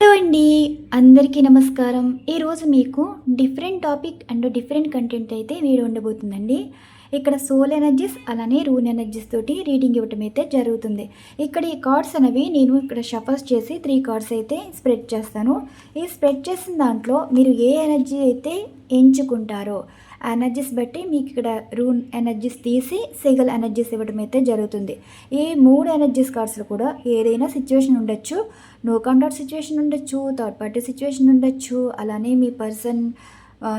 Hello అండి అందరికీ నమస్కారం. ఈరోజు మీకు different topic and different content అయితే వీడియో ఉండబోతుందండి. ఇక్కడ సోల్ ఎనర్జీస్ అలానే రూన్ ఎనర్జీస్ తోటి రీడింగ్ ఇవ్వటం అయితే జరుగుతుంది. ఇక్కడ ఈ కార్డ్స్ అనేవి నేను ఇక్కడ షఫర్స్ చేసి త్రీ కార్డ్స్ అయితే స్ప్రెడ్ చేస్తాను. ఈ స్ప్రెడ్ చేసిన దాంట్లో మీరు ఏ ఎనర్జీ అయితే ఎంచుకుంటారో ఎనర్జీస్ బట్టి మీకు ఇక్కడ రూన్ ఎనర్జీస్ తీసి సిగల్ ఎనర్జీస్ ఇవ్వడం అయితే జరుగుతుంది. ఈ మూడు ఎనర్జీస్ కార్డ్స్లో కూడా ఏదైనా సిచ్యువేషన్ ఉండొచ్చు. నో కాంటాక్ట్ సిచ్యువేషన్ ఉండొచ్చు థర్డ్ పార్టీ సిచ్యువేషన్ ఉండొచ్చు అలానే మీ పర్సన్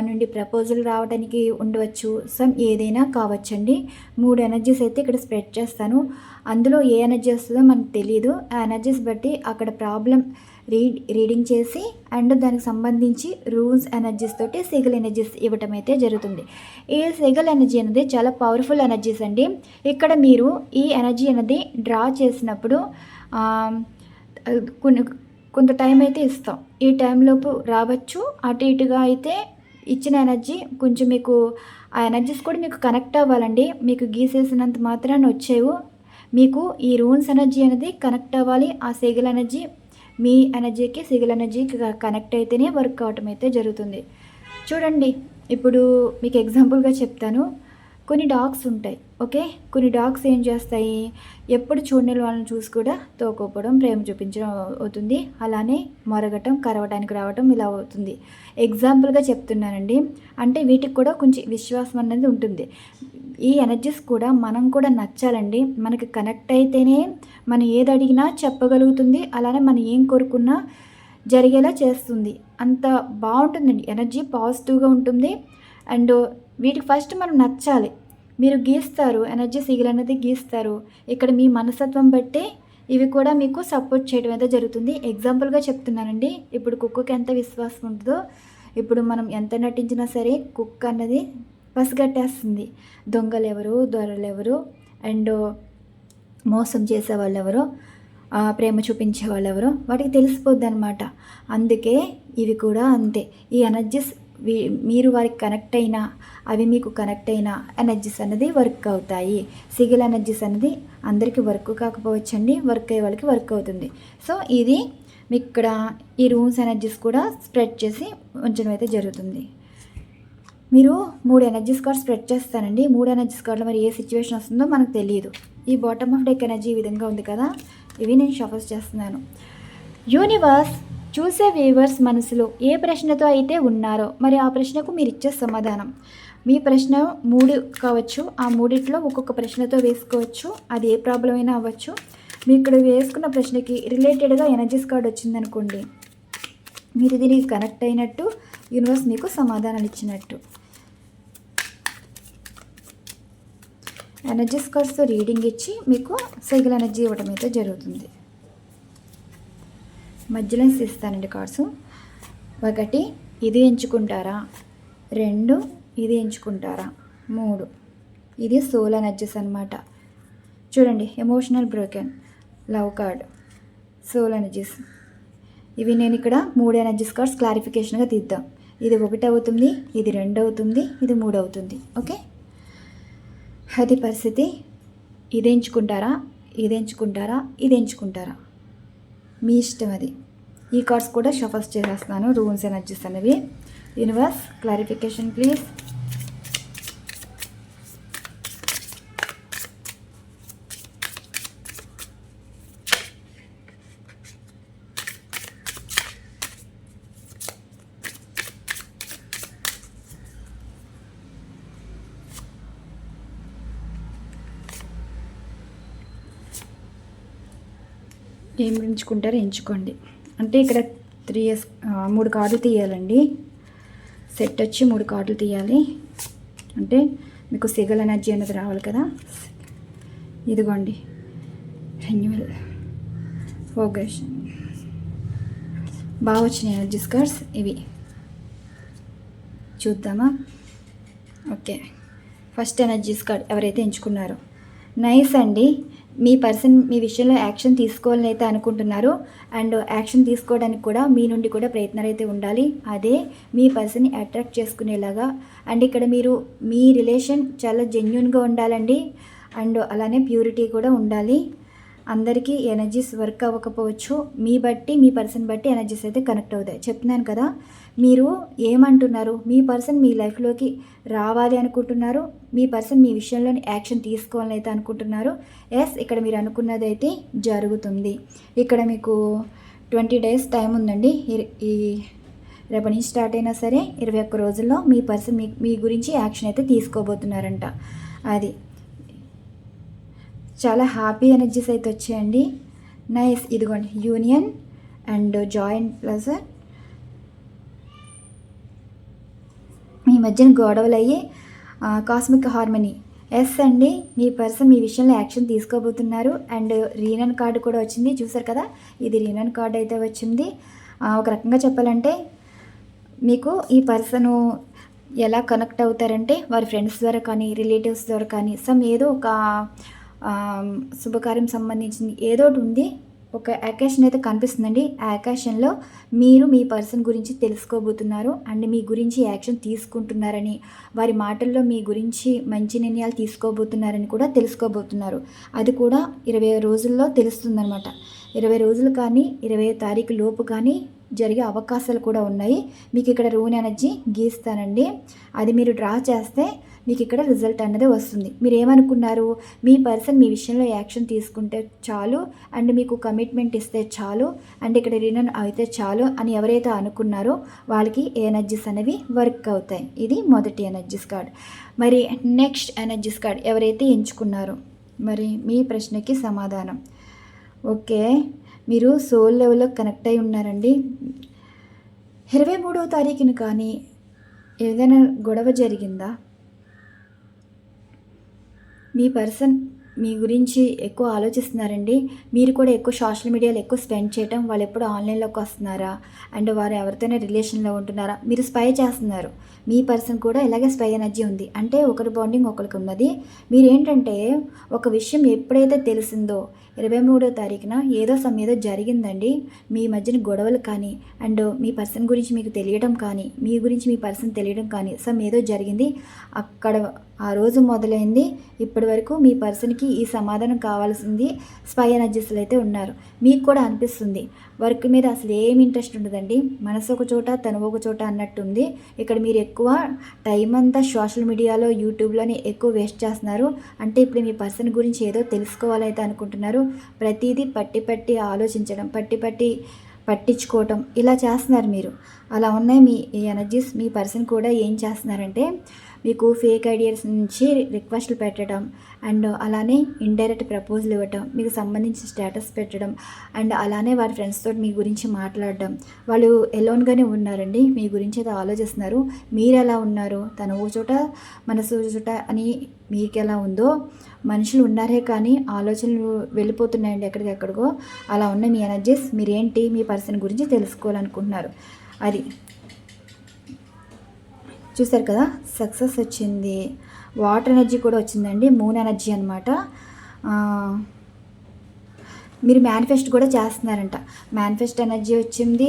నుండి ప్రపోజల్ రావడానికి ఉండవచ్చు. సమ్ ఏదైనా కావచ్చండి. మూడు ఎనర్జీస్ అయితే ఇక్కడ స్ప్రెడ్ చేస్తాను. అందులో ఏ ఎనర్జీ వస్తుందో మనకు తెలియదు ఆ ఎనర్జీస్ బట్టి అక్కడ ప్రాబ్లం రీడ్ రీడింగ్ చేసి అండ్ దానికి సంబంధించి రూల్స్ ఎనర్జీస్ తోటి సిగల్ ఎనర్జీస్ ఇవ్వటం అయితే జరుగుతుంది. ఈ సిగల్ ఎనర్జీ అనేది చాలా పవర్ఫుల్ ఎనర్జీస్ అండి. ఇక్కడ మీరు ఈ ఎనర్జీ అనేది డ్రా చేసినప్పుడు కొన్ని కొంత టైం అయితే ఇస్తాం. ఈ టైంలోపు రావచ్చు. అటు ఇటుగా అయితే ఇచ్చిన ఎనర్జీ కొంచెం మీకు ఆ ఎనర్జీస్ కూడా మీకు కనెక్ట్ అవ్వాలండి. మీకు గీసేసినంత మాత్రాన్ని వచ్చేవు. మీకు ఈ రూన్స్ ఎనర్జీ అనేది కనెక్ట్ అవ్వాలి. ఆ సేగల్ ఎనర్జీ మీ ఎనర్జీకి సిగల్ ఎనర్జీకి కనెక్ట్ అయితేనే వర్క్ అవటం అయితే జరుగుతుంది. చూడండి ఇప్పుడు మీకు ఎగ్జాంపుల్గా చెప్తాను. కొన్ని డాగ్స్ ఉంటాయి ఓకే? కొన్ని డాగ్స్ ఏం చేస్తాయి? ఎప్పుడు చూడని వాళ్ళని చూసి కూడా తోకోపడం ప్రేమ చూపించడం అవుతుంది. అలానే మొరగటం కరవడానికి రావటం ఇలా అవుతుంది. ఎగ్జాంపుల్గా చెప్తున్నానండి. అంటే వీటికి కూడా కొంచెం విశ్వాసం అనేది ఉంటుంది. ఈ ఎనర్జీస్ కూడా మనం కూడా నచ్చాలండి. మనకి కనెక్ట్ అయితేనే మనం ఏది అడిగినా చెప్పగలుగుతుంది. అలానే మనం ఏం కోరుకున్నా జరిగేలా చేస్తుంది. అంత బాగుంటుందండి. ఎనర్జీ పాజిటివ్గా ఉంటుంది. అండ్ వీటికి ఫస్ట్ మనం నచ్చాలి. మీరు గీస్తారు ఎనర్జీ సిగిల్ అనేది గీస్తారు. ఇక్కడ మీ మనస్తత్వం బట్టే ఇవి కూడా మీకు సపోర్ట్ చేయడం అయితే జరుగుతుంది. ఎగ్జాంపుల్గా చెప్తున్నానండి. ఇప్పుడు కుక్కకి ఎంత విశ్వాసం ఉంటుందో ఇప్పుడు మనం ఎంత నటించినా సరే కుక్క అన్నది పసిగట్టేస్తుంది. దొంగలు ఎవరు దొరలు ఎవరు అండ్ మోసం చేసే వాళ్ళు ఎవరో ప్రేమ చూపించే వాళ్ళు ఎవరో వాటికి తెలిసిపోద్ది అనమాట అందుకే ఇవి కూడా అంతే. ఈ ఎనర్జీస్ మీరు వారికి కనెక్ట్ అయినా అవి మీకు కనెక్ట్ అయిన ఎనర్జీస్ అనేది వర్క్ అవుతాయి. సిగిల్ ఎనర్జీస్ అనేది అందరికీ వర్క్ కాకపోవచ్చండి వర్క్ అయ్యే వాళ్ళకి వర్క్ అవుతుంది. సో ఇది మీకు ఇక్కడ ఈ రూమ్స్ ఎనర్జీస్ కూడా స్ప్రెడ్ చేసి ఉంచడం అయితే జరుగుతుంది. మీరు మూడు ఎనర్జీస్ కార్డ్ స్ప్రెడ్ చేస్తానండి. మూడు ఎనర్జీస్ కార్డులో మరి ఏ సిచ్యువేషన్ వస్తుందో మనకు తెలియదు. ఈ బాటమ్ ఆఫ్ డెక్ ఎనర్జీ ఈ విధంగా ఉంది కదా ఇవి నేను షఫర్స్ చేస్తున్నాను. యూనివర్స్ చూసే వ్యూవర్స్ మనసులో ఏ ప్రశ్నతో అయితే ఉన్నారో మరి ఆ ప్రశ్నకు మీరు ఇచ్చే సమాధానం. మీ ప్రశ్న మూడు కావచ్చు ఆ మూడిట్లో ఒక్కొక్క ప్రశ్నతో వేసుకోవచ్చు అది ఏ ప్రాబ్లం అయినా అవ్వచ్చు. మీ ఇక్కడ వేసుకున్న ప్రశ్నకి రిలేటెడ్గా ఎనర్జీస్ కార్డ్ వచ్చిందనుకోండి మీరు దీనికి కనెక్ట్ అయినట్టు యూనివర్స్ మీకు సమాధానాలు ఇచ్చినట్టు. ఎనర్జీస్ కార్డ్స్తో రీడింగ్ ఇచ్చి మీకు సైకిల్ ఎనర్జీ ఇవ్వడం అయితే జరుగుతుంది. మధ్యలో ఇస్తానండి కార్డ్స్. ఒకటి ఇది ఎంచుకుంటారా? రెండు ఇది ఎంచుకుంటారా? మూడు. ఇది సోల్ ఎనర్జీస్ అనమాట చూడండి emotional broken. Love card. Soul energies ఇవి నేను ఇక్కడ మూడు ఎనర్జీస్ కార్డ్స్ క్లారిఫికేషన్గా తీద్దాం. ఇది ఒకటి అవుతుంది ఇది రెండు అవుతుంది ఇది మూడు అవుతుంది. ఓకే? అది పరిస్థితి. ఇది ఎంచుకుంటారా? ఇది ఎంచుకుంటారా? ఇది ఎంచుకుంటారా? మీ ఇష్టం అది. ఈ కార్డ్స్ కూడా షఫల్స్ చేసేస్తాను రూమ్స్ ఎనర్జీస్ అనేవి. Universe clarification please. ఏం ఎంచుకుంటారో ఎంచుకోండి. అంటే ఇక్కడ త్రీ ఇయర్స్ మూడు కార్డులు తీయాలండి. సెట్ వచ్చి మూడు కార్డులు తీయాలి. అంటే మీకు సిగల్ ఎనర్జీ అనేది రావాలి కదా. ఇదిగోండి. రెన్యువల్ ఫోగేషన్ బాగా వచ్చినాయి ఎనర్జీస్ కార్డ్స్ ఇవి. చూద్దామా? ఓకే. ఫస్ట్ ఎనర్జీస్ కార్డ్ ఎవరైతే ఎంచుకున్నారో. నైస్ అండి. మీ పర్సన్ మీ విషయంలో యాక్షన్ తీసుకోవాలని అయితే అనుకుంటున్నారు. అండ్ యాక్షన్ తీసుకోవడానికి కూడా మీ నుండి కూడా ప్రయత్నాలు అయితే ఉండాలి. అదే మీ పర్సన్ని అట్రాక్ట్ చేసుకునేలాగా. అండ్ ఇక్కడ మీరు మీ రిలేషన్ చాలా జెన్యున్గా ఉండాలండి. అండ్ అలానే ప్యూరిటీ కూడా ఉండాలి. అందరికీ ఎనర్జీస్ వర్క్ అవ్వకపోవచ్చు. మీ బట్టి మీ పర్సన్ బట్టి ఎనర్జీస్ అయితే కనెక్ట్ అవుతాయి. చెప్తున్నాను కదా మీరు ఏమంటున్నారు? మీ పర్సన్ మీ లైఫ్లోకి రావాలి అనుకుంటున్నారు. మీ పర్సన్ మీ విషయంలో యాక్షన్ తీసుకోవాలని అయితే అనుకుంటున్నారు. ఎస్ ఇక్కడ మీరు అనుకున్నది అయితే జరుగుతుంది. ఇక్కడ మీకు ట్వంటీ డేస్ టైం ఉందండి. ఈ- ఈ రేపటి నుంచి స్టార్ట్ అయినా సరే ఇరవై ఒక్క రోజుల్లో మీ పర్సన్ మీ మీ గురించి యాక్షన్ అయితే తీసుకోబోతున్నారంట. అది. చాలా హ్యాపీ ఎనర్జీస్ అయితే వచ్చాయండి. నైస్ ఇదిగోండి. యూనియన్ అండ్ జాయింట్ ప్లస్ మీ మధ్యన గొడవలు అయ్యి కాస్మిక్ హార్మనీ ఎస్ అండి మీ పర్సన్ మీ విషయంలో యాక్షన్ తీసుకోబోతున్నారు. అండ్ రీనన్ కార్డు కూడా వచ్చింది. చూసారు కదా? ఇది రీనన్ కార్డు అయితే వచ్చింది. ఒక రకంగా చెప్పాలంటే మీకు ఈ పర్సను ఎలా కనెక్ట్ అవుతారంటే వారి ఫ్రెండ్స్ ద్వారా కానీ రిలేటివ్స్ ద్వారా కానీ సమ్ ఏదో ఒక శుభకార్యం సంబంధించింది ఏదో ఒకటి ఉంది. ఒక అకేషన్ అయితే కనిపిస్తుందండి. ఆ అకేషన్లో మీరు మీ పర్సన్ గురించి తెలుసుకోబోతున్నారు. అండ్ మీ గురించి యాక్షన్ తీసుకుంటున్నారని వారి మాటల్లో మీ గురించి మంచి నిర్ణయాలు తీసుకోబోతున్నారని కూడా తెలుసుకోబోతున్నారు. అది కూడా ఇరవై రోజుల్లో తెలుస్తుందనమాట ఇరవై రోజులు కానీ ఇరవై తారీఖు లోపు కానీ జరిగే అవకాశాలు కూడా ఉన్నాయి. మీకు ఇక్కడ రూన్ ఎనర్జీ గీస్తానండి. అది మీరు డ్రా చేస్తే మీకు ఇక్కడ రిజల్ట్ అన్నది వస్తుంది. మీరు ఏమనుకున్నారు మీ పర్సన్ మీ విషయంలో యాక్షన్ తీసుకుంటే చాలు అండ్ మీకు కమిట్మెంట్ ఇస్తే చాలు అండ్ ఇక్కడ రినన్ అయితే చాలు అని ఎవరైతే అనుకున్నారో వాళ్ళకి ఎనర్జీస్ అనేవి వర్క్ అవుతాయి. ఇది మొదటి ఎనర్జీస్ కార్డ్. మరి నెక్స్ట్ ఎనర్జీస్ కార్డ్ ఎవరైతే ఎంచుకున్నారో? మరి మీ ప్రశ్నకి సమాధానం. ఓకే. మీరు సోల్ లెవెల్లో కనెక్ట్ అయి ఉన్నారండి. ఇరవై మూడవ తారీఖున కానీ ఏదైనా గొడవ జరిగిందా? మీ పర్సన్ మీ గురించి ఎక్కువ ఆలోచిస్తున్నారండి. మీరు కూడా ఎక్కువ సోషల్ మీడియాలో ఎక్కువ స్పెండ్ చేయటం వాళ్ళు ఎప్పుడు ఆన్లైన్లోకి వస్తున్నారా? అండ్ వారు ఎవరితోనే రిలేషన్లో ఉంటున్నారా? మీరు స్పై చేస్తున్నారు. మీ పర్సన్ కూడా ఇలాగే స్పై ఎనర్జీ ఉంది. అంటే ఒకరి బాండింగ్ ఒకరికి ఉన్నది. మీరు ఏంటంటే ఒక విషయం ఎప్పుడైతే తెలిసిందో ఇరవై మూడో తారీఖున ఏదో సమ్ ఏదో జరిగిందండి. మీ మధ్యన గొడవలు కానీ అండ్ మీ పర్సన్ గురించి మీకు తెలియడం కానీ మీ గురించి మీ పర్సన్ తెలియడం కానీ సమ్ ఏదో జరిగింది. అక్కడ ఆ రోజు మొదలైంది. ఇప్పటి వరకు మీ పర్సన్కి ఈ సమాధానం కావాల్సింది స్పై ఎనర్జీస్లో అయితే ఉన్నారు. మీకు కూడా అనిపిస్తుంది. వర్క్ మీద అసలు ఏం ఇంట్రెస్ట్ ఉండదండి. మనసు ఒక చోట తను ఒక చోట అన్నట్టుంది. ఇక్కడ మీరు ఎక్కువ టైం అంతా సోషల్ మీడియాలో యూట్యూబ్లోనే ఎక్కువ వేస్ట్ చేస్తున్నారు. అంటే ఇప్పుడు మీ పర్సన్ గురించి ఏదో తెలుసుకోవాలైతే అనుకుంటున్నారు. ప్రతిదీ పట్టి పట్టి ఆలోచించడం పట్టి పట్టి పట్టించుకోవటం ఇలా చేస్తున్నారు మీరు. అలా ఉన్నాయి మీ ఈ ఎనర్జీస్ మీ పర్సన్ కూడా ఏం చేస్తున్నారంటే మీకు ఫేక్ ఐడియాస్ నుంచి రిక్వెస్ట్లు పెట్టడం అండ్ అలానే ఇండైరెక్ట్ ప్రపోజల్ ఇవ్వటం మీకు సంబంధించిన స్టేటస్ పెట్టడం అండ్ అలానే వారి ఫ్రెండ్స్ తోటి మీ గురించి మాట్లాడడం. వాళ్ళు ఎలోన్గానే ఉన్నారండి మీ గురించి అయితే ఆలోచిస్తున్నారు. మీరు ఎలా ఉన్నారు? తన ఓ చోట మనసు చోట అని మీకు ఎలా ఉందో మనుషులు ఉన్నారే కానీ ఆలోచనలు వెళ్ళిపోతున్నాయండి ఎక్కడికెక్కడికో. అలా ఉన్న మీ ఎనర్జీస్ మీరేంటి? మీ పర్సన్ గురించి తెలుసుకోవాలనుకుంటున్నారు. అది. చూసారు కదా సక్సెస్ వచ్చింది. వాటర్ ఎనర్జీ కూడా వచ్చిందండి మూన్ ఎనర్జీ అనమాట మీరు మేనిఫెస్ట్ కూడా చేస్తున్నారంట. మేనిఫెస్ట్ ఎనర్జీ వచ్చింది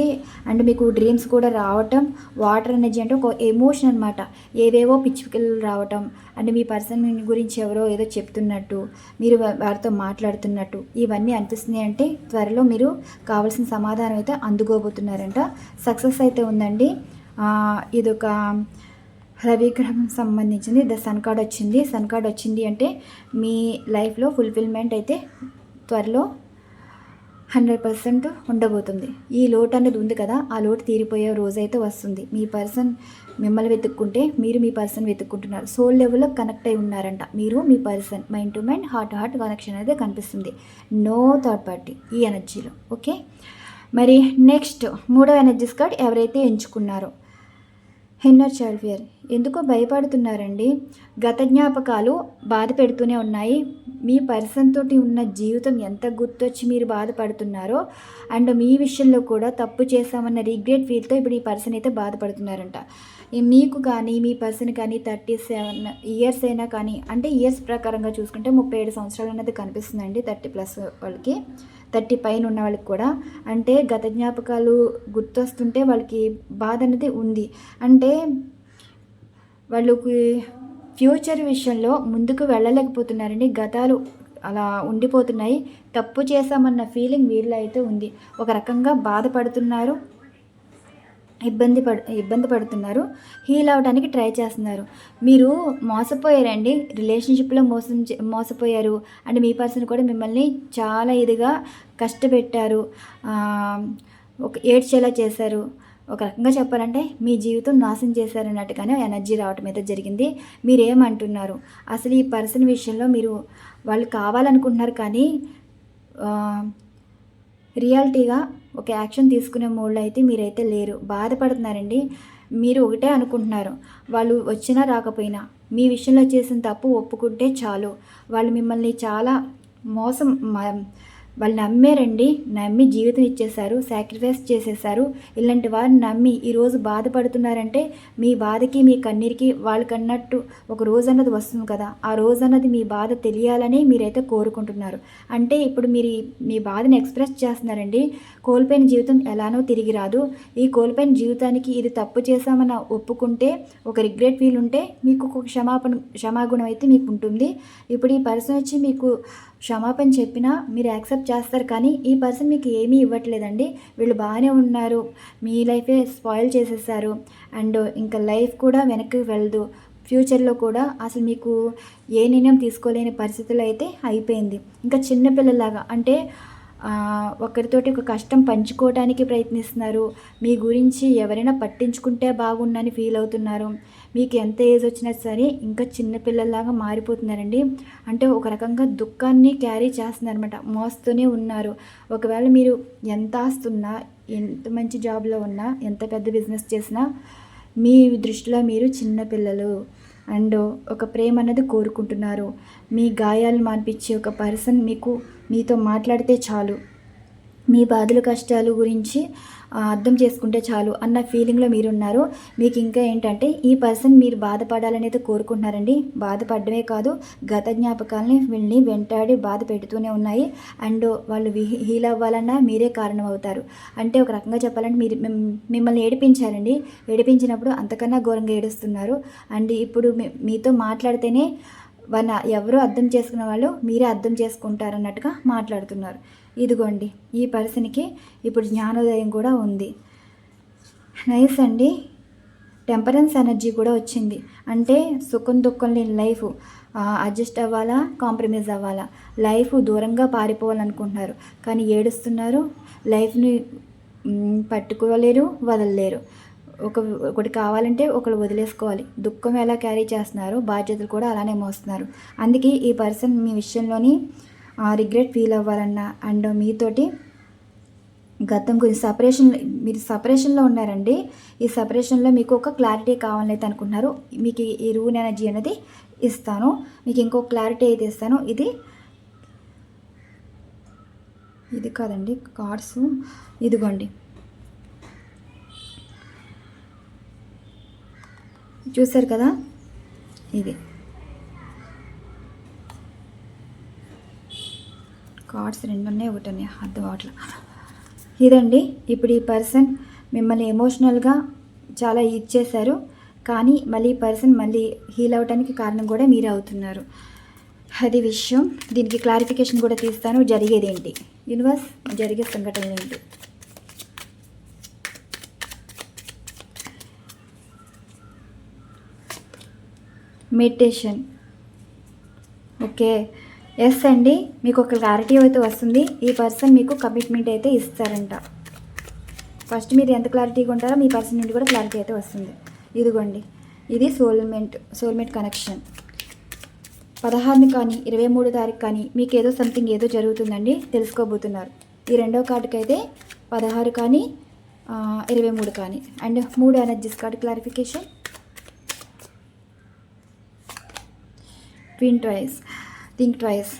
అండ్ మీకు డ్రీమ్స్ కూడా రావటం వాటర్ ఎనర్జీ అంటే ఒక ఎమోషన్ అనమాట ఏవేవో పిచ్చుకలు రావటం అండ్ మీ పర్సన్ గురించి ఎవరో ఏదో చెప్తున్నట్టు మీరు వారితో మాట్లాడుతున్నట్టు ఇవన్నీ అనిపిస్తున్నాయి అంటే త్వరలో మీరు కావాల్సిన సమాధానం అయితే అందుకోబోతున్నారంట. సక్సెస్ అయితే ఉందండి. ఇదొక రవిగ్రహం సంబంధించింది. ద సన్ కార్డ్ వచ్చింది. సన్ కార్డ్ వచ్చింది అంటే మీ లైఫ్లో ఫుల్ఫిల్మెంట్ అయితే త్వరలో హండ్రెడ్ పర్సెంట్ ఉండబోతుంది. ఈ లోటు అనేది ఉంది కదా ఆ లోటు తీరిపోయే రోజు అయితే వస్తుంది. మీ పర్సన్ మిమ్మల్ని వెతుక్కుంటే మీరు మీ పర్సన్ వెతుక్కుంటున్నారు. సోల్ లెవెల్లో కనెక్ట్ అయి ఉన్నారంట. మీరు మీ person mind to mind heart to heart connection అయితే కనిపిస్తుంది. నో థర్డ్ పార్టీ ఈ ఎనర్జీలో. ఓకే? మరి నెక్స్ట్ మూడో ఎనర్జీస్ కార్డ్ ఎవరైతే ఎంచుకున్నారో ఇన్నర్ చైల్డ్ ఫియర్. ఎందుకో భయపడుతున్నారండి? గత జ్ఞాపకాలు బాధ పెడుతూనే ఉన్నాయి. మీ పర్సన్ తోటి ఉన్న జీవితం ఎంత గుర్తొచ్చి మీరు బాధపడుతున్నారో అండ్ మీ విషయంలో కూడా తప్పు చేశామన్న రిగ్రెట్ ఫీల్తో ఇప్పుడు ఈ పర్సన్ అయితే బాధపడుతున్నారంట. మీకు కానీ మీ పర్సన్ కానీ థర్టీ సెవెన్ ఇయర్స్ అయినా కానీ అంటే ఇయర్స్ ప్రకారంగా చూసుకుంటే ముప్పై ఏడు సంవత్సరాలు అనేది కనిపిస్తుందండి థర్టీ ప్లస్ వాళ్ళకి థర్టీ పైన ఉన్న వాళ్ళకి కూడా. అంటే గత జ్ఞాపకాలు గుర్తొస్తుంటే వాళ్ళకి బాధ అనేది ఉంది. అంటే వాళ్ళకి ఫ్యూచర్ విషయంలో ముందుకు వెళ్ళలేకపోతున్నారండి. గతాలు అలా ఉండిపోతున్నాయి. తప్పు చేశామన్న ఫీలింగ్ వీళ్ళలో అయితే ఉంది. ఒక రకంగా బాధపడుతున్నారు. ఇబ్బంది పడు ఇబ్బంది పడుతున్నారు. హీల్ అవడానికి ట్రై చేస్తున్నారు. మీరు మోసపోయారండి. రిలేషన్షిప్లో మోసం చే- మోసపోయారు. అండ్ మీ పర్సన్ కూడా మిమ్మల్ని చాలా ఇదిగా కష్టపెట్టారు. ఒక ఏడ్చేలా చేశారు. ఒక రకంగా చెప్పాలంటే మీ జీవితం నాశనం చేశారన్నట్టుగానే ఎనర్జీ రావటం అయితే జరిగింది. మీరేమంటున్నారు? అసలు ఈ పర్సన్ విషయంలో మీరు వాళ్ళు కావాలనుకుంటున్నారు కానీ రియాలిటీగా ఒక యాక్షన్ తీసుకునే మూడ్లో అయితే మీరైతే లేరు. బాధపడుతున్నారండి. మీరు ఒకటే అనుకుంటున్నారు. వాళ్ళు వచ్చినా రాకపోయినా మీ విషయంలో చేసిన తప్పు ఒప్పుకుంటే చాలు. వాళ్ళు మిమ్మల్ని చాలా మోసం వాళ్ళు నమ్మారండి. నమ్మి జీవితం ఇచ్చేశారు సాక్రిఫైస్ చేసేసారు ఇలాంటి వారిని నమ్మి ఈరోజు బాధపడుతున్నారంటే మీ బాధకి మీ కన్నీరికి వాళ్ళకన్నట్టు ఒక రోజు అన్నది వస్తుంది కదా. ఆ రోజు అన్నది మీ బాధ తెలియాలని మీరైతే కోరుకుంటున్నారు. అంటే ఇప్పుడు మీరు మీ బాధను ఎక్స్ప్రెస్ చేస్తున్నారండి. కోల్పోయిన జీవితం ఎలానో తిరిగి రాదు. ఈ కోల్పోయిన జీవితానికి ఇది తప్పు చేశామని ఒప్పుకుంటే ఒక రిగ్రెట్ ఫీల్ ఉంటే మీకు ఒక క్షమాపణ క్షమాగుణం అయితే మీకు ఉంటుంది. ఇప్పుడు ఈ పర్సన్ వచ్చి మీకు క్షమాపణ చెప్పినా మీరు యాక్సెప్ట్ చేస్తారు కానీ ఈ పర్సన్ మీకు ఏమీ ఇవ్వట్లేదండి. వీళ్ళు బాగానే ఉన్నారు. మీ లైఫే స్పాయిల్ చేసేసారు. అండ్ ఇంకా లైఫ్ కూడా వెనక్కి వెళ్ళదు ఫ్యూచర్లో కూడా అసలు మీకు ఏ నిర్ణయం తీసుకోలేని పరిస్థితులు అయితే అయిపోయింది. ఇంకా చిన్నపిల్లలాగా అంటే ఒకరితోటి ఒక కష్టం పంచుకోవడానికి ప్రయత్నిస్తున్నారు. మీ గురించి ఎవరైనా పట్టించుకుంటే బాగుండని ఫీల్ అవుతున్నారు. మీకు ఎంత ఏజ్ వచ్చినా సరే ఇంకా చిన్నపిల్లల్లాగా మారిపోతున్నారండి. అంటే ఒక రకంగా దుఃఖాన్ని క్యారీ చేస్తున్నారనమాట మోస్తూనే ఉన్నారు. ఒకవేళ మీరు ఎంత ఆస్తున్నా ఎంత మంచి జాబ్లో ఉన్నా ఎంత పెద్ద బిజినెస్ చేసినా మీ దృష్టిలో మీరు చిన్నపిల్లలు అండ్ ఒక ప్రేమ అన్నది కోరుకుంటున్నారు. మీ గాయాలు మాన్పించే ఒక పర్సన్ మీకు మీతో మాట్లాడితే చాలు. మీ బాధలు కష్టాలు గురించి అర్థం చేసుకుంటే చాలు అన్న ఫీలింగ్లో మీరున్నారు. మీకు ఇంకా ఏంటంటే ఈ పర్సన్ మీరు బాధపడాలని అయితే కోరుకుంటున్నారండి. బాధపడమే కాదు గత జ్ఞాపకాలని వీళ్ళని వెంటాడి బాధ పెడుతూనే ఉన్నాయి. అండ్ వాళ్ళు హీల్ అవ్వాలన్నా మీరే కారణం అవుతారు అంటే ఒక రకంగా చెప్పాలంటే మీరు మిమ్మల్ని ఏడిపించారండి. ఏడిపించినప్పుడు అంతకన్నా ఘోరంగా ఏడుస్తున్నారు. అండ్ ఇప్పుడు మీ- మీతో మాట్లాడితేనే వాళ్ళ ఎవరు అర్థం చేసుకున్న వాళ్ళు మీరే అర్థం చేసుకుంటారన్నట్టుగా మాట్లాడుతున్నారు. ఇదిగోండి ఈ పర్సన్కి ఇప్పుడు జ్ఞానోదయం కూడా ఉంది. నైస్ అండి. టెంపరెన్స్ ఎనర్జీ కూడా వచ్చింది. అంటే సుఖం దుఃఖం లేని లైఫ్ అడ్జస్ట్ అవ్వాలా కాంప్రమైజ్ అవ్వాలా? లైఫ్ దూరంగా పారిపోవాలనుకుంటున్నారు. కానీ ఏడుస్తున్నారు లైఫ్ని పట్టుకోలేరు వదలలేరు. ఒక ఒకటి కావాలంటే ఒకరు వదిలేసుకోవాలి. దుఃఖం ఎలా క్యారీ చేస్తున్నారు బాధ్యతలు కూడా అలానే మోస్తున్నారు. అందుకే ఈ పర్సన్ మీ విషయంలోని రిగ్రెట్ ఫీల్ అవ్వాలన్నా అండ్ మీతోటి గతం గురించి సపరేషన్ మీరు సపరేషన్లో ఉన్నారండి. ఈ సపరేషన్లో మీకు ఒక క్లారిటీ కావాలని అయితే అనుకుంటున్నారు. మీకు ఈ రూన్ ఎనర్జీ అనేది ఇస్తాను. మీకు ఇంకో క్లారిటీ అయితే ఇస్తాను. ఇది ఇది కాదండి కార్డ్స్. ఇదిగోండి. చూసారు కదా? ఇది. కార్డ్స్ రెండు ఉన్నాయి ఒకటి ఉన్నాయి అర్థం అవట్లా ఇదండి. ఇప్పుడు ఈ పర్సన్ మిమ్మల్ని ఎమోషనల్గా చాలా ఇచ్చేశారు కానీ మళ్ళీ పర్సన్ మళ్ళీ హీల్ అవడానికి కారణం కూడా మీరే అవుతున్నారు. అది విషయం. దీనికి క్లారిఫికేషన్ కూడా తీస్తాను. జరిగేది ఏంటి యూనివర్స్ జరిగే సంఘటన ఏంటి? మెడిటేషన్. ఓకే. ఎస్ అండి మీకు ఒక క్లారిటీ అయితే వస్తుంది. ఈ పర్సన్ మీకు కమిట్మెంట్ అయితే ఇస్తారంట. ఫస్ట్ మీరు ఎంత క్లారిటీగా ఉంటారో మీ పర్సన్ నుండి కూడా క్లారిటీ అయితే వస్తుంది. ఇదిగోండి ఇది సోల్మేట్ సోల్మేట్ కనెక్షన్ పదహారుని కానీ ఇరవై మూడు తారీఖు కానీ మీకు ఏదో సంథింగ్ ఏదో జరుగుతుందండి తెలుసుకోబోతున్నారు. ఈ రెండో కార్డుకి అయితే పదహారు కానీ ఇరవై మూడు కానీ. అండ్ మూడు energies card clarification twin twice think twice.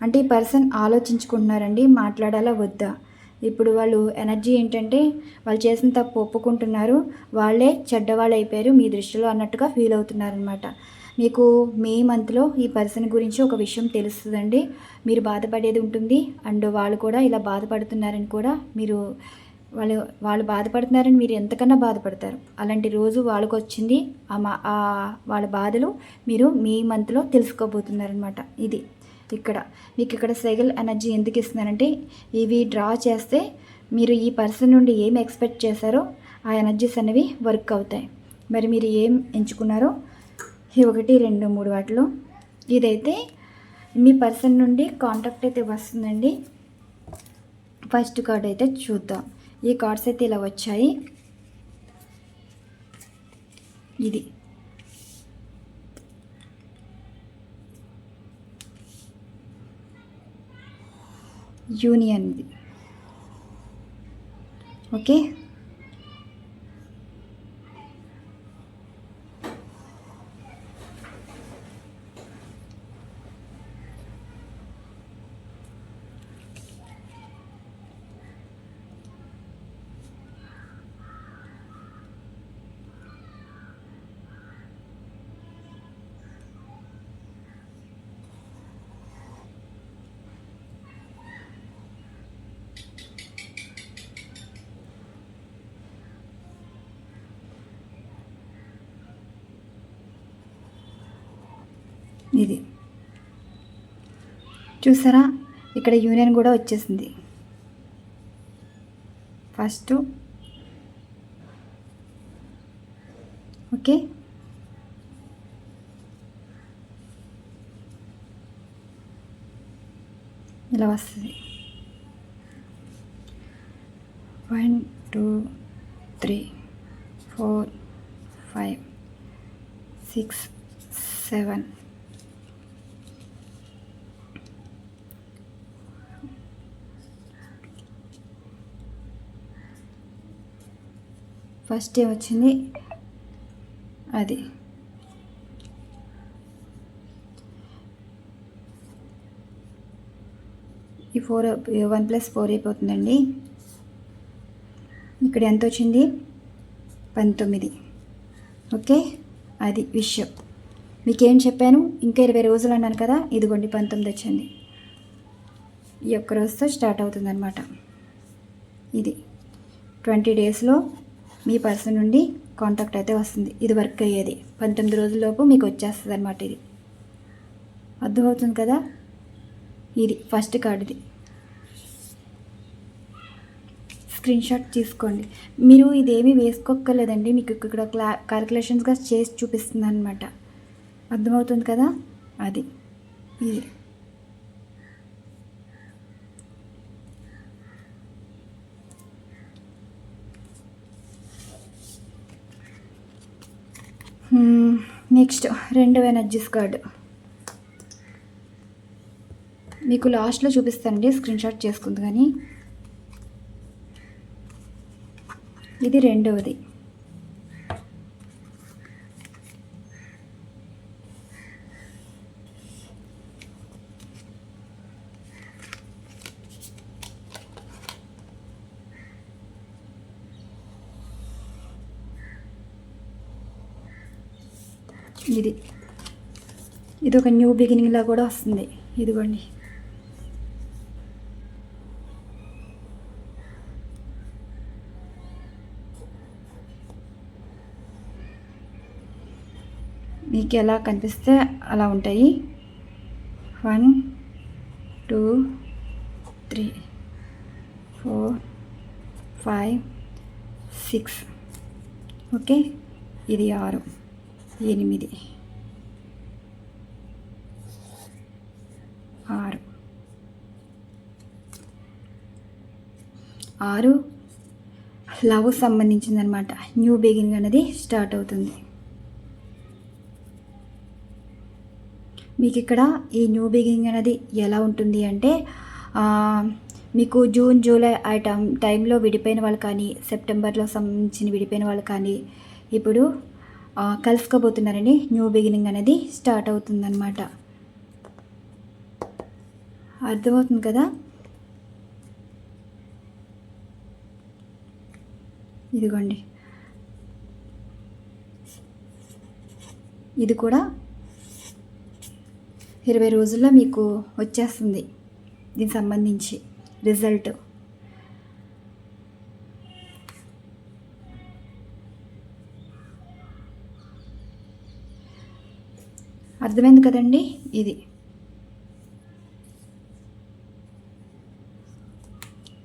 అంటే ఈ పర్సన్ ఆలోచించుకుంటున్నారండి మాట్లాడాలా వద్దా? ఇప్పుడు వాళ్ళు ఎనర్జీ ఏంటంటే వాళ్ళు చేసిన తప్పు ఒప్పుకుంటున్నారు వాళ్ళే చెడ్డవాళ్ళు అయిపోయారు మీ దృష్టిలో అన్నట్టుగా ఫీల్ అవుతున్నారనమాట మీకు మే మంత్లో ఈ పర్సన్ గురించి ఒక విషయం తెలుస్తుందండి. మీరు బాధపడేది ఉంటుంది అండ్ వాళ్ళు కూడా ఇలా బాధపడుతున్నారని కూడా మీరు వాళ్ళు వాళ్ళు బాధపడుతున్నారని మీరు ఎంతకన్నా బాధపడతారు. అలాంటి రోజు వాళ్ళకు వచ్చింది ఆ మా వాళ్ళ బాధలు మీరు మీ మంత్లో తెలుసుకోబోతున్నారనమాట ఇది ఇక్కడ. మీకు ఇక్కడ సెగల్ ఎనర్జీ ఎందుకు ఇస్తున్నారంటే ఇవి డ్రా చేస్తే మీరు ఈ పర్సన్ నుండి ఏం ఎక్స్పెక్ట్ చేశారో ఆ ఎనర్జీస్ అనేవి వర్క్ అవుతాయి. మరి మీరు ఏం ఎంచుకున్నారో ఒకటి రెండు మూడు వాటిలో ఇదైతే మీ పర్సన్ నుండి కాంటాక్ట్ అయితే వస్తుందండి. ఫస్ట్ కార్డ్ అయితే చూద్దాం. ఈ కార్డ్స్ అయితే ఇలా వచ్చాయి. ఇది. యూనియన్ది ఓకే ఇది చూసారా? ఇక్కడ యూనియన్ కూడా వచ్చేసింది. ఫస్ట్. ఓకే. ఇలా వస్తుంది. One two three four five six seven first ఏ వచ్చింది. అది. ఈ ఫోర్ వన్ ప్లస్ ఫోర్ అయిపోతుందండి. ఇక్కడ ఎంత వచ్చింది? పంతొమ్మిది. ఓకే? అది విషయం మీకేం చెప్పాను? ఇంకా ఇరవై రోజులు అన్నాను కదా ఇదిగోండి పంతొమ్మిది వచ్చింది. ఈ ఒక్క రోజుతో స్టార్ట్ అవుతుందన్నమాట. ఇది. ట్వంటీ డేస్లో మీ పర్సన్ నుండి కాంటాక్ట్ అయితే వస్తుంది. ఇది వర్క్ అయ్యేది. పంతొమ్మిది రోజుల్లోపు మీకు వచ్చేస్తుంది అనమాట ఇది. అర్థమవుతుంది కదా? ఇది ఫస్ట్ కార్డుది. స్క్రీన్ షాట్ తీసుకోండి. మీరు ఇదేమీ వేసుకోక్కర్లేదండి. మీకు ఇక్కడ క్లా క్యాలిక్యులేషన్స్గా చేసి చూపిస్తుంది అనమాట అర్థమవుతుంది కదా? అది. ఇది. నెక్స్ట్ రెండవ ఎనర్జీస్ కార్డు. మీకు లాస్ట్లో చూపిస్తానండి స్క్రీన్ షాట్ చేసుకుంది కానీ. ఇది రెండవది ఇది ఇది ఒక న్యూ బిగినింగ్లా కూడా వస్తుంది. ఇదిగోండి. మీకు ఎలా కనిపిస్తే అలా ఉంటాయి. One two three four five six. Okay? ఇది ఆరు. ఎనిమిది ఆరు ఆరు. లవ్ సంబంధించిందనమాట న్యూ బిగినింగ్ అనేది స్టార్ట్ అవుతుంది. మీకు ఇక్కడ ఈ న్యూ బిగినింగ్ అనేది ఎలా ఉంటుంది అంటే మీకు జూన్ జూలై ఆ టైం టైంలో విడిపోయిన వాళ్ళు కానీ సెప్టెంబర్లో సంబంధించిన విడిపోయిన వాళ్ళు కానీ ఇప్పుడు కలుసుకోబోతున్నారని న్యూ బిగినింగ్ అనేది స్టార్ట్ అవుతుందన్నమాట. అర్థమవుతుంది కదా? ఇదిగోండి. ఇది కూడా ఇరవై రోజుల్లో మీకు వచ్చేస్తుంది. దీనికి సంబంధించి రిజల్ట్. అర్థమైంది కదండి ఇది?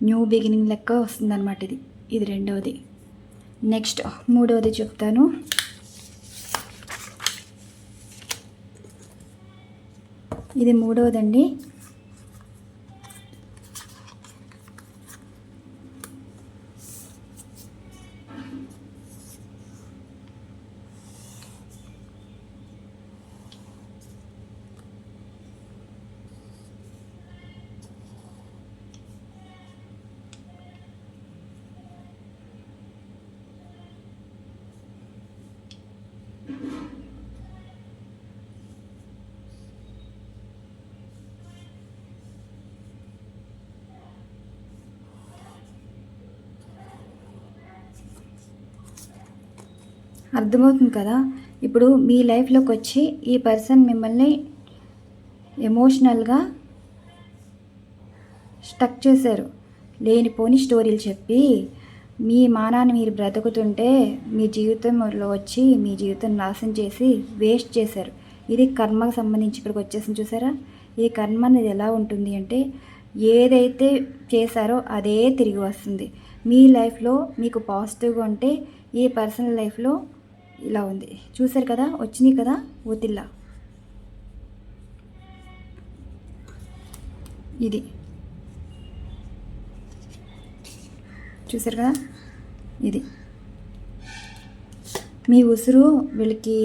న్యూ బిగినింగ్ లెక్క వస్తుందన్నమాట ఇది. ఇది రెండవది. నెక్స్ట్ మూడవది చెప్తాను. ఇది మూడవదండి అర్థమవుతుంది కదా? ఇప్పుడు మీ లైఫ్లోకి వచ్చి ఈ పర్సన్ మిమ్మల్ని ఎమోషనల్గా స్టక్ చేశారు. లేనిపోని స్టోరీలు చెప్పి మీ మానాన్ని మీరు బ్రతుకుతుంటే మీ జీవితంలో వచ్చి మీ జీవితం నాశనం చేసి వేస్ట్ చేశారు. ఇది కర్మకు సంబంధించి ఇక్కడికి వచ్చేసింది చూసారా? ఈ కర్మ అనేది ఎలా ఉంటుంది అంటే ఏదైతే చేశారో అదే తిరిగి వస్తుంది. మీ లైఫ్లో మీకు పాజిటివ్గా ఉంటే ఈ పర్సనల్ లైఫ్లో ఇలా ఉంది. చూసారు కదా? వచ్చినాయి కదా? ఒతిల్లా ఇది. చూసారు కదా? ఇది. మీ ఉసురు వీళ్ళకి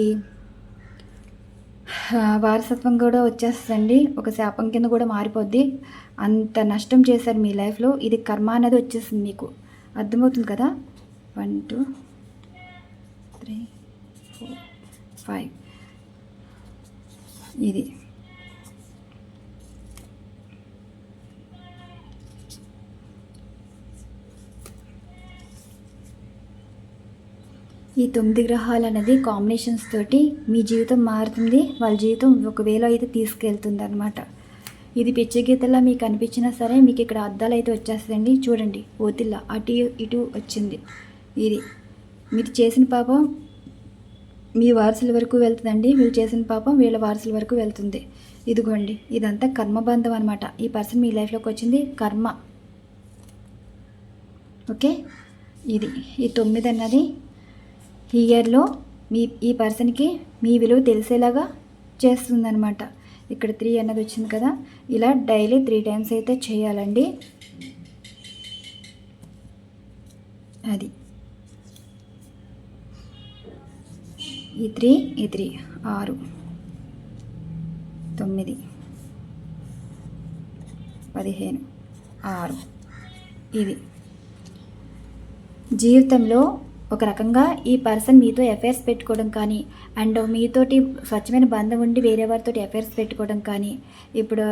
వారసత్వం కూడా వచ్చేస్తుందండి. ఒక శాపం కింద కూడా మారిపోద్ది. అంత నష్టం చేశారు మీ లైఫ్లో ఇది కర్మ అనేది వచ్చేసింది మీకు. అర్థమవుతుంది కదా? One two three four five ఇది ఈ తొమ్మిది గ్రహాలు అనేది కాంబినేషన్స్ తోటి మీ జీవితం మారుతుంది. వాళ్ళ జీవితం ఒకవేళ అయితే తీసుకెళ్తుంది అనమాట ఇది పిచ్చి గీతలా మీకు అనిపించినా సరే మీకు ఇక్కడ అద్దాలు అయితే వచ్చేస్తుందండి చూడండి ఓతిల్లా అటు ఇటు వచ్చింది. ఇది మీరు చేసిన పాపం మీ వారసుల వరకు వెళ్తుందండి. వీళ్ళు చేసిన పాపం వీళ్ళ వారసుల వరకు వెళ్తుంది. ఇదిగోండి ఇదంతా కర్మబంధం అనమాట ఈ పర్సన్ మీ లైఫ్లోకి వచ్చింది కర్మ. ఓకే? ఇది ఈ తొమ్మిది అన్నది. ఈ ఇయర్లో మీ ఈ పర్సన్కి మీ విలువ తెలిసేలాగా చేస్తుందనమాట ఇక్కడ త్రీ అన్నది వచ్చింది కదా. ఇలా డైలీ త్రీ టైమ్స్ అయితే చేయాలండి. అది. ఈ త్రీ ఈ త్రీ ఆరు తొమ్మిది పదిహేను ఆరు. ఇది. జీవితంలో ఒక రకంగా ఈ పర్సన్ మీతో ఎఫైర్స్ పెట్టుకోవడం కానీ అండ్ మీతోటి స్వచ్ఛమైన బంధం ఉండి వేరే వారితోటి ఎఫైర్స్ పెట్టుకోవడం కానీ ఇప్పుడు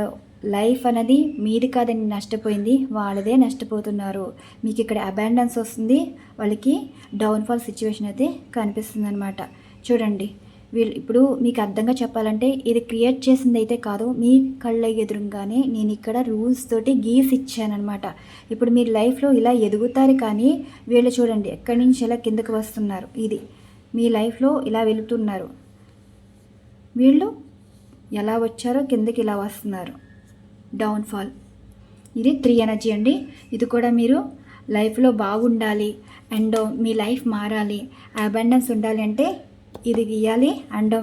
లైఫ్ అనేది మీది కాదని నష్టపోయింది వాళ్ళదే నష్టపోతున్నారు. మీకు ఇక్కడ అబాండన్స్ వస్తుంది వాళ్ళకి డౌన్ఫాల్ సిచ్యువేషన్ అయితే కనిపిస్తుంది అనమాట చూడండి. వీళ్ళు ఇప్పుడు మీకు అర్థంగా చెప్పాలంటే ఇది క్రియేట్ చేసింది అయితే కాదు మీ కళ్ళ ఎదురుగానే నేను ఇక్కడ రూల్స్ తోటి గీస్ ఇచ్చానమాట ఇప్పుడు మీరు లైఫ్లో ఇలా ఎదుగుతారు కానీ వీళ్ళు చూడండి ఎక్కడి నుంచి ఇలా కిందకు వస్తున్నారు. ఇది మీ లైఫ్లో ఇలా వెళుతున్నారు. వీళ్ళు ఎలా వచ్చారో కిందకి ఇలా వస్తున్నారు. డౌన్ఫాల్. ఇది త్రీ ఎనర్జీ అండి. ఇది కూడా మీరు లైఫ్లో బాగుండాలి. అండ్ మీ లైఫ్ మారాలి. అబండెన్స్ ఉండాలి అంటే ఇది గీయాలి అండ్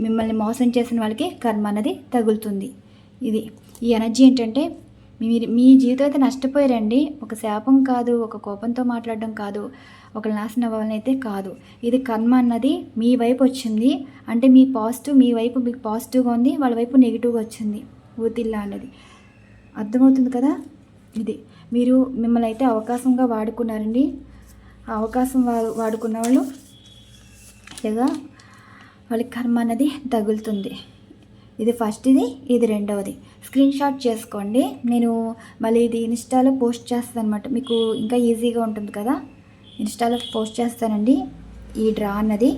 మిమ్మల్ని మోసం చేసిన వాళ్ళకి కర్మ అనేది తగులుతుంది. ఇది ఈ ఎనర్జీ ఏంటంటే మీరు మీ జీవితం అయితే నష్టపోయారండి. ఒక శాపం కాదు ఒక కోపంతో మాట్లాడడం కాదు ఒక నాశనం అవ్వాలని అయితే కాదు. ఇది కర్మ అన్నది మీ వైపు వచ్చింది. అంటే మీ పాజిటివ్ మీ వైపు మీకు పాజిటివ్గా ఉంది వాళ్ళ వైపు నెగిటివ్గా వచ్చింది. ఊతిల్లా అన్నది. అర్థమవుతుంది కదా? ఇది మీరు మిమ్మల్ని అయితే అవకాశంగా వాడుకున్నారండి. ఆ అవకాశం వాడుకున్న వాళ్ళు లేదా వాళ్ళకి కర్మ అనేది తగులుతుంది. ఇది ఫస్ట్ ఇది ఇది రెండవది. స్క్రీన్ షాట్ చేసుకోండి. నేను మళ్ళీ ఇది ఇన్స్టాలో పోస్ట్ చేస్తాను అనమాట మీకు ఇంకా ఈజీగా ఉంటుంది కదా? ఇన్స్టాలో పోస్ట్ చేస్తానండి. ఈ డ్రా అన్నది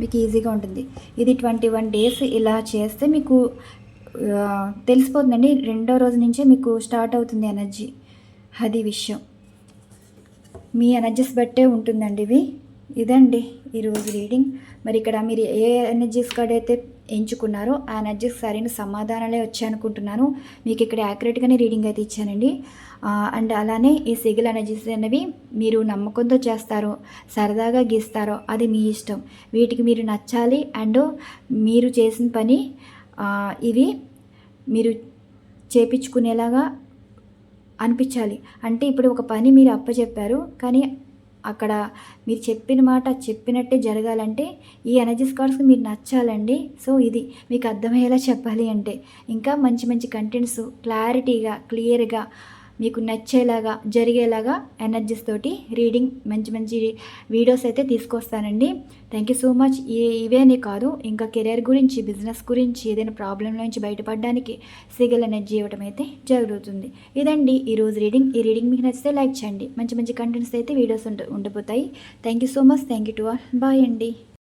మీకు ఈజీగా ఉంటుంది. ఇది ట్వంటీ వన్ డేస్ ఇలా చేస్తే మీకు తెలిసిపోతుందండి. రెండో రోజు నుంచే మీకు స్టార్ట్ అవుతుంది ఎనర్జీ. అది విషయం. మీ ఎనర్జీస్ బట్టే ఉంటుందండి ఇవి. ఇదండి ఈరోజు రీడింగ్. మరి ఇక్కడ మీరు ఏ ఎనర్జీస్ కార్డ్ అయితే ఎంచుకున్నారో ఆ ఎనర్జీస్ సరైన సమాధానాలే వచ్చాయనుకుంటున్నాను. మీకు ఇక్కడ యాక్యురేట్గానే రీడింగ్ అయితే ఇచ్చానండి. అండ్ అలానే ఈ సిగిల్ ఎనర్జీస్ అనేవి మీరు నమ్మకంతో చేస్తారో సరదాగా గీస్తారో అది మీ ఇష్టం. వీటికి మీరు నచ్చాలి అండ్ మీరు చేసిన పని ఇవి మీరు చేపించుకునేలాగా అనిపించాలి. అంటే ఇప్పుడు ఒక పని మీరు అప్పచెప్పారు కానీ అక్కడ మీరు చెప్పిన మాట చెప్పినట్టే జరగాలంటే ఈ ఎనర్జీ కార్డ్స్కి మీరు నచ్చాలండి. సో ఇది మీకు అర్థమయ్యేలా చెప్పాలి అంటే. ఇంకా మంచి మంచి కంటెంట్స్ క్లారిటీగా క్లియర్గా మీకు నచ్చేలాగా జరిగేలాగా ఎనర్జీస్ తోటి రీడింగ్ మంచి మంచి వీడియోస్ అయితే తీసుకొస్తానండి. థ్యాంక్ యూ సో మచ్ ఇవేనే కాదు ఇంకా కెరీర్ గురించి బిజినెస్ గురించి ఏదైనా ప్రాబ్లం నుంచి బయటపడడానికి సిగల్ ఎనర్జీ ఇవ్వడం అయితే జరుగుతుంది. ఇదండి ఈరోజు రీడింగ్ ఈ రీడింగ్ మీకు నచ్చితే లైక్ చేయండి. మంచి మంచి కంటెంట్స్ అయితే వీడియోస్ ఉండ ఉండిపోతాయి. Thank you so much thank you to all bye అండి.